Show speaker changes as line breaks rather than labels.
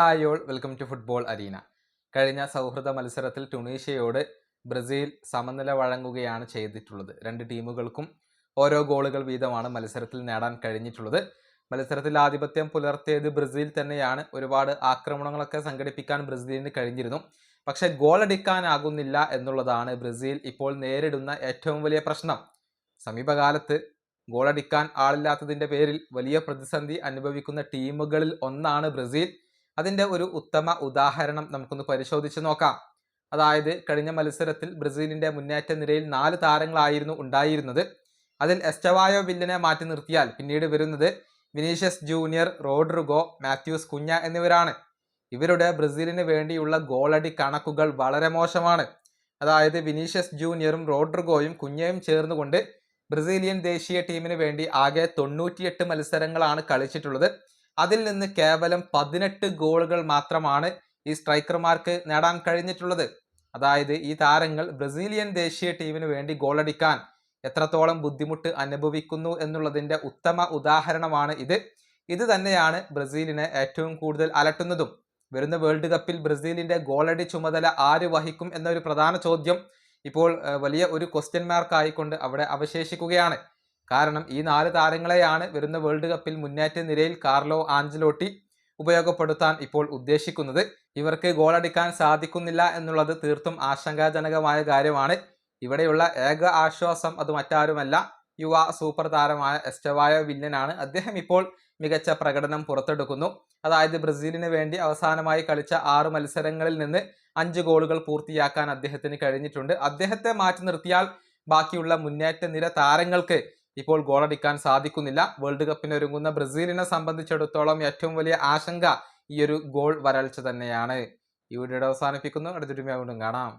Hi all welcome to football arena കഴിഞ്ഞ സൗഹൃദ മത്സരത്തിൽ ടുണീഷ്യയോട് ബ്രസീൽ സമനില വഴങ്ങുകയാണ് ചെയ്തിട്ടുള്ളത്. രണ്ട് ടീമുകൾക്കും ഓരോ ഗോളുകൾ വീതമാണ് മത്സരത്തിൽ നേടാൻ കഴിഞ്ഞിട്ടുള്ളത്. മത്സരത്തിൽ ആധിപത്യം പുലർത്തിയത് ബ്രസീൽ തന്നെയാണ്. ഒരുപാട് ആക്രമണങ്ങളൊക്കെ സംഘടിപ്പിക്കാൻ ബ്രസീലിന് കഴിഞ്ഞിരുന്നു. പക്ഷേ ഗോളടിക്കാനാകുന്നില്ല എന്നുള്ളതാണ് ബ്രസീൽ ഇപ്പോൾ നേരിടുന്ന ഏറ്റവും വലിയ പ്രശ്നം. സമീപകാലത്ത് ഗോളടിക്കാൻ ആളില്ലാത്തതിന്റെ പേരിൽ വലിയ പ്രതിസന്ധി അനുഭവിക്കുന്ന ടീമുകളിൽ ഒന്നാണ് ബ്രസീൽ. അതിന്റെ ഒരു ഉത്തമ ഉദാഹരണം നമുക്കൊന്ന് പരിശോധിച്ച് നോക്കാം. അതായത് കഴിഞ്ഞ മത്സരത്തിൽ ബ്രസീലിന്റെ മുന്നേറ്റ നിരയിൽ നാല് താരങ്ങളായിരുന്നു ഉണ്ടായിരുന്നത്. അതിൽ എസ്റ്റവായോ വില്ലിനെ മാറ്റി നിർത്തിയാൽ പിന്നീട് വരുന്നത് വിനീഷ്യസ് ജൂനിയർ റോഡ്രിഗോ മാത്യൂസ് കുഞ്ഞ എന്നിവരാണ്. ഇവരുടെ ബ്രസീലിന് വേണ്ടിയുള്ള ഗോളടി കണക്കുകൾ വളരെ മോശമാണ്. അതായത് വിനീഷ്യസ് ജൂനിയറും റോഡ്രിഗോയും കുഞ്ഞയും ചേർന്നുകൊണ്ട് ബ്രസീലിയൻ ദേശീയ ടീമിന് വേണ്ടി ആകെ തൊണ്ണൂറ്റിയെട്ട് മത്സരങ്ങളാണ് കളിച്ചിട്ടുള്ളത്. അതിൽ നിന്ന് കേവലം പതിനെട്ട് ഗോളുകൾ മാത്രമാണ് ഈ സ്ട്രൈക്കർമാർക്ക് നേടാൻ കഴിഞ്ഞിട്ടുള്ളത്. അതായത് ഈ താരങ്ങൾ ബ്രസീലിയൻ ദേശീയ ടീമിന് വേണ്ടി ഗോളടിക്കാൻ എത്രത്തോളം ബുദ്ധിമുട്ട് അനുഭവിക്കുന്നു എന്നുള്ളതിന്റെ ഉത്തമ ഉദാഹരണമാണ് ഇത്. ഇത് തന്നെയാണ് ബ്രസീലിനെ ഏറ്റവും കൂടുതൽ അലട്ടുന്നതും. വരുന്ന വേൾഡ് കപ്പിൽ ബ്രസീലിന്റെ ഗോളടി ചുമതല ആര് വഹിക്കും എന്നൊരു പ്രധാന ചോദ്യം ഇപ്പോൾ വലിയ ഒരു ക്വസ്റ്റ്യൻ മാർക്ക് ആയിക്കൊണ്ട് അവിടെ അവശേഷിക്കുകയാണ്. കാരണം ഈ നാല് താരങ്ങളെയാണ് വരുന്ന വേൾഡ് കപ്പിൽ മുന്നേറ്റ നിരയിൽ കാർലോ ആഞ്ചലോട്ടി ഉപയോഗപ്പെടുത്താൻ ഇപ്പോൾ ഉദ്ദേശിക്കുന്നത്. ഇവർക്ക് ഗോളടിക്കാൻ സാധിക്കുന്നില്ല എന്നുള്ളത് തീർത്തും ആശങ്കാജനകമായ കാര്യമാണ്. ഇവിടെയുള്ള ഏക ആശ്വാസം അത് മറ്റാരുമല്ല. യുവ സൂപ്പർ താരമായ എസ്റ്റവായോ വില്ലനാണ് അദ്ദേഹം ഇപ്പോൾ മികച്ച പ്രകടനം പുറത്തെടുക്കുന്നു. അതായത് ബ്രസീലിന് വേണ്ടി അവസാനമായി കളിച്ച ആറ് മത്സരങ്ങളിൽ നിന്ന് അഞ്ച് ഗോളുകൾ പൂർത്തിയാക്കാൻ അദ്ദേഹത്തിന് കഴിഞ്ഞിട്ടുണ്ട്. അദ്ദേഹത്തെ മാറ്റി നിർത്തിയാൽ ബാക്കിയുള്ള മുന്നേറ്റ നിര താരങ്ങൾക്ക് ഇപ്പോൾ ഗോളടിക്കാൻ സാധിക്കുന്നില്ല. വേൾഡ് കപ്പിന് ഒരുങ്ങുന്ന ബ്രസീലിനെ സംബന്ധിച്ചിടത്തോളം ഏറ്റവും വലിയ ആശങ്ക ഈ ഒരു ഗോൾ വരൾച്ച തന്നെയാണ്. ഈ വീഡിയോ അവസാനിപ്പിക്കുന്നു. അടുത്തൊരു വീണ്ടും കാണാം.